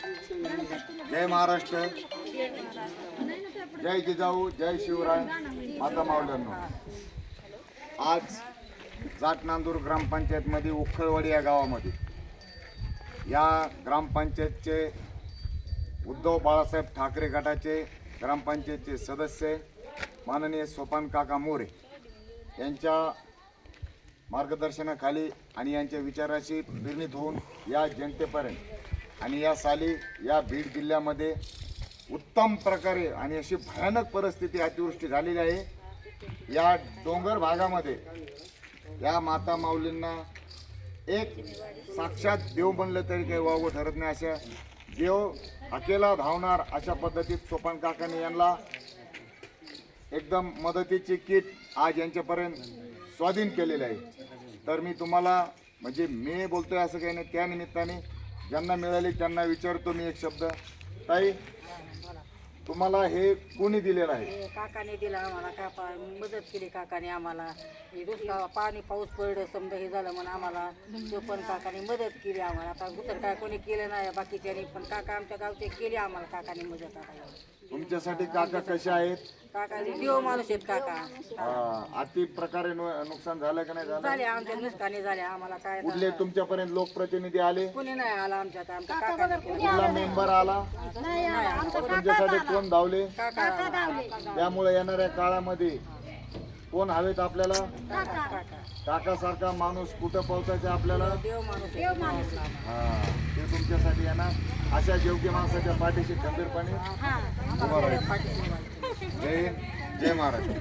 जय महाराष्ट्र. जय जिजाऊ जय शिवराय माता मावल्यांनो आज जाट नांदूर ग्रामपंचायतमध्ये उखळवाडी या गावामध्ये. या ग्रामपंचायतचे उद्धव बाळासाहेब ठाकरे गटाचे ग्रामपंचायतचे सदस्य माननीय सोपान काका मोरे यांच्या मार्गदर्शनाखाली आणि यांच्या विचाराशी निर्णित होऊन या जनतेपर्यंत आणि या साली या बीड जिल्ह्यामध्ये उत्तम प्रकारे आणि अशी भयानक परिस्थिती अतिवृष्टी झालेली आहे. या डोंगर भागामध्ये या माता माऊलींना एक साक्षात देव बनलं तरी काही वावं ठरत नाही. अशा देव अकेला धावणार अशा पद्धतीत सोपान काकाने यांना एकदम मदतीची किट आज यांच्यापर्यंत स्वाधीन केलेली आहे. तर मी तुम्हाला म्हणजे मी बोलतोय असं काही नाही त्या निमित्ताने ज्यांना मिळाले त्यांना विचारतो मी एक शब्द. ताई तुम्हाला हे कोणी दिलेलं आहे? हे काकाने दिला आम्हाला कापा मदत केली काकाने आम्हाला. हे दुष्काळ पाणी पाऊस पडलं समजा हे झालं म्हणून आम्हाला तो पण काकाने मदत केली आम्हाला. आता दुसरं काय कोणी केलं नाही बाकीच्यानी पण काका आमच्या गावचे केली आम्हाला काकाने मदत आता. तुमच्यासाठी काका कसे आहेत? काकाने देव माणूस आहेत काका. अति प्रकारे नु- नुकसान झालं का नाही झालं? झाले आमच्या नुकसानी झाले आम्हाला. काय कुठले तुमच्यापर्यंत लोकप्रतिनिधी आले? कोणी नाही आला आमच्या काकाने केलं. कुठला मेंबर आला? तुमच्यासाठी कोण धावले? काका त्यामुळे येणाऱ्या काळामध्ये कोण हवेत आपल्याला? काका. काकासारखा माणूस कुठं पोहोचायचं आपल्याला? देव माणूस. आहे. हा ते तुमच्यासाठी येणार अशा योग्य माणसाच्या पाठीशी खंबीरपणे उभा राहायचं. जय हिंद. जय महाराष्ट्र.